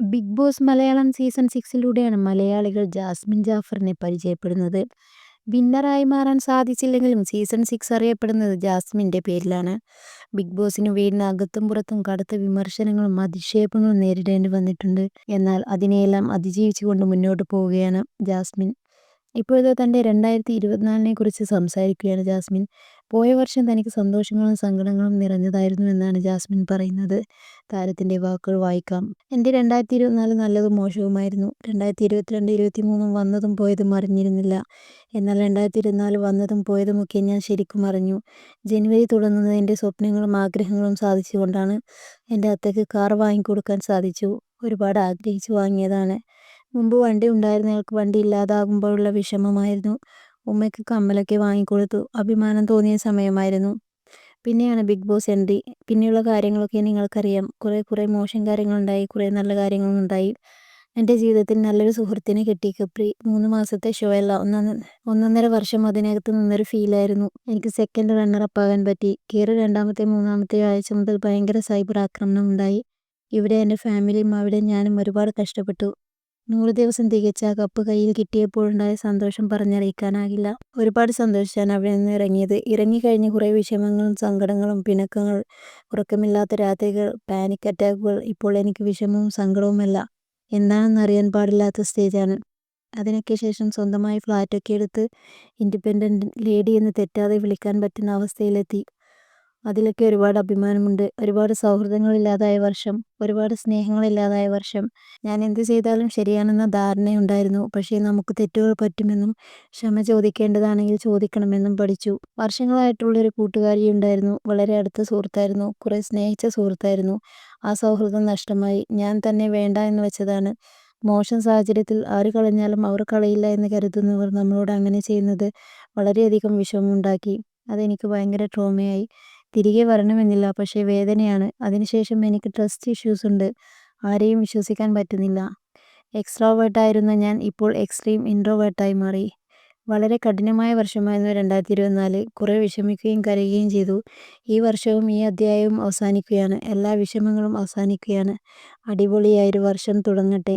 Big Boss Malayalam season സിക്സിലൂടെയാണ് മലയാളികൾ ജാസ്മിൻ ജാഫറിനെ പരിചയപ്പെടുന്നത്. വിന്നറായി മാറാൻ സാധിച്ചില്ലെങ്കിലും സീസൺ സിക്സ് അറിയപ്പെടുന്നത് ജാസ്മിന്റെ പേരിലാണ്. ബിഗ് ബോസിന് വീടിന് അകത്തും പുറത്തും കടുത്ത വിമർശനങ്ങളും അധിക്ഷേപങ്ങളും നേരിടേണ്ടി വന്നിട്ടുണ്ട്. എന്നാൽ അതിനെയെല്ലാം അതിജീവിച്ചുകൊണ്ട് മുന്നോട്ട് പോവുകയാണ് ജാസ്മിൻ. ഇപ്പോഴത്തെ തന്റെ രണ്ടായിരത്തി ഇരുപത്തിനാലിനെ കുറിച്ച് സംസാരിക്കുകയാണ് ജാസ്മിൻ. പോയ വർഷം തനിക്ക് സന്തോഷങ്ങളും സങ്കടങ്ങളും നിറഞ്ഞതായിരുന്നു എന്നാണ് ജാസ്മിൻ പറയുന്നത്. താരത്തിന്റെ വാക്കുകൾ വായിക്കാം. എന്റെ രണ്ടായിരത്തി ഇരുപത്തിനാല് നല്ലതും മോശവുമായിരുന്നു. രണ്ടായിരത്തി ഇരുപത്തിരണ്ട് ഇരുപത്തിമൂന്നും വന്നതും പോയതും അറിഞ്ഞിരുന്നില്ല. എന്നാൽ രണ്ടായിരത്തി ഇരുപത്തിനാല് വന്നതും പോയതുമൊക്കെ ഞാൻ ശരിക്കും അറിഞ്ഞു. ജനുവരി തുടങ്ങുന്നത് എന്റെ സ്വപ്നങ്ങളും ആഗ്രഹങ്ങളും സാധിച്ചുകൊണ്ടാണ്. എന്റെ അത്തയ്ക്ക് കാർ വാങ്ങിക്കൊടുക്കാൻ സാധിച്ചു. ഒരുപാട് ആഗ്രഹിച്ചു വാങ്ങിയതാണ്. മുമ്പ് വണ്ടി ഉണ്ടായിരുന്നയാൾക്ക് വണ്ടി ഇല്ലാതാകുമ്പോഴുള്ള വിഷമമായിരുന്നു. ഉമ്മയ്ക്ക് കമ്മലൊക്കെ വാങ്ങിക്കൊടുത്തു. അഭിമാനം തോന്നിയ സമയമായിരുന്നു. പിന്നെയാണ് ബിഗ് ബോസ് എൻട്രി. പിന്നെയുള്ള കാര്യങ്ങളൊക്കെ നിങ്ങൾക്കറിയാം. കുറേ കുറേ മോശം കാര്യങ്ങളുണ്ടായി. കുറേ നല്ല കാര്യങ്ങളും ഉണ്ടായി. എന്റെ ജീവിതത്തിൽ നല്ലൊരു സുഹൃത്തിനെ കിട്ടി കപ്രി. മൂന്ന് മാസത്തെ ഷോ അല്ല ഒന്നൊന്നര വർഷം അതിനകത്ത് നിന്നൊരു ഫീലായിരുന്നു. എനിക്ക് സെക്കൻഡ് റണ്ണർ അപ്പാകാൻ പറ്റി. കയറി രണ്ടാമത്തെ മൂന്നാമത്തെ ആഴ്ച മുതൽ ഭയങ്കര സൈബർ ആക്രമണം ഉണ്ടായി. ഇവിടെ എന്റെ ഫാമിലിയും അവിടെ ഞാനും ഒരുപാട് കഷ്ടപ്പെട്ടു. നൂറ് ദിവസം തികച്ച ആ കപ്പ് കയ്യിൽ കിട്ടിയപ്പോഴുണ്ടായ സന്തോഷം പറഞ്ഞറിയിക്കാനാകില്ല. ഒരുപാട് സന്തോഷിച്ചാണ് അവിടെ നിന്ന് ഇറങ്ങിയത്. ഇറങ്ങിക്കഴിഞ്ഞ് കുറേ വിഷമങ്ങളും സങ്കടങ്ങളും പിണക്കങ്ങൾ ഉറക്കമില്ലാത്ത രാത്രികൾ പാനിക് അറ്റാക്കുകൾ ഇപ്പോൾ എനിക്ക് വിഷമവും സങ്കടവുമല്ല എന്താണെന്നറിയാൻ പാടില്ലാത്ത സ്റ്റേജാണ്. അതിനൊക്കെ ശേഷം സ്വന്തമായി ഫ്ലാറ്റൊക്കെ എടുത്ത് ഇൻഡിപെൻഡന്റ് ലേഡി എന്ന് തെറ്റാതെ വിളിക്കാൻ പറ്റുന്ന അവസ്ഥയിലെത്തി. അതിലൊക്കെ ഒരുപാട് അഭിമാനമുണ്ട്. ഒരുപാട് സൗഹൃദങ്ങളില്ലാതായ വർഷം. ഒരുപാട് സ്നേഹങ്ങളില്ലാതായ വർഷം. ഞാൻ എന്ത് ചെയ്താലും ശരിയാണെന്ന ധാരണയുണ്ടായിരുന്നു. പക്ഷേ നമുക്ക് തെറ്റുകൾ പറ്റുമെന്നും ക്ഷമ ചോദിക്കേണ്ടതാണെങ്കിൽ ചോദിക്കണമെന്നും പഠിച്ചു. വർഷങ്ങളായിട്ടുള്ളൊരു കൂട്ടുകാരി ഉണ്ടായിരുന്നു വളരെ അടുത്ത സുഹൃത്തായിരുന്നു. കുറേ സ്നേഹിച്ച സുഹൃത്തായിരുന്നു. ആ സൗഹൃദം നഷ്ടമായി. ഞാൻ തന്നെ വേണ്ട എന്ന് വെച്ചതാണ്. മോശം സാഹചര്യത്തിൽ ആര് കളഞ്ഞാലും അവർ കളയില്ല എന്ന് കരുതുന്നവർ നമ്മളോട് അങ്ങനെ ചെയ്യുന്നത് വളരെയധികം വിഷമമുണ്ടാക്കി. അതെനിക്ക് ഭയങ്കര ട്രോമയായി. തിരികെ വരണമെന്നില്ല. പക്ഷേ വേദനയാണ്. അതിനുശേഷം എനിക്ക് ട്രസ്റ്റ് ഇഷ്യൂസ് ഉണ്ട്. ആരെയും വിശ്വസിക്കാൻ പറ്റുന്നില്ല. എക്സ്ട്രോവേർട്ടായിരുന്ന ഞാൻ ഇപ്പോൾ എക്സ്ട്രീം ഇൻട്രോവേർട്ടായി മാറി. വളരെ കഠിനമായ വർഷമായിരുന്നു രണ്ടായിരത്തി ഇരുപത്തിനാല്. കുറേ വിഷമിക്കുകയും കരയുകയും ചെയ്തു. ഈ വർഷവും ഈ അധ്യായവും അവസാനിക്കുകയാണ്. എല്ലാ വിഷമങ്ങളും അവസാനിക്കുകയാണ്. അടിപൊളിയായൊരു വർഷം തുടങ്ങട്ടെ.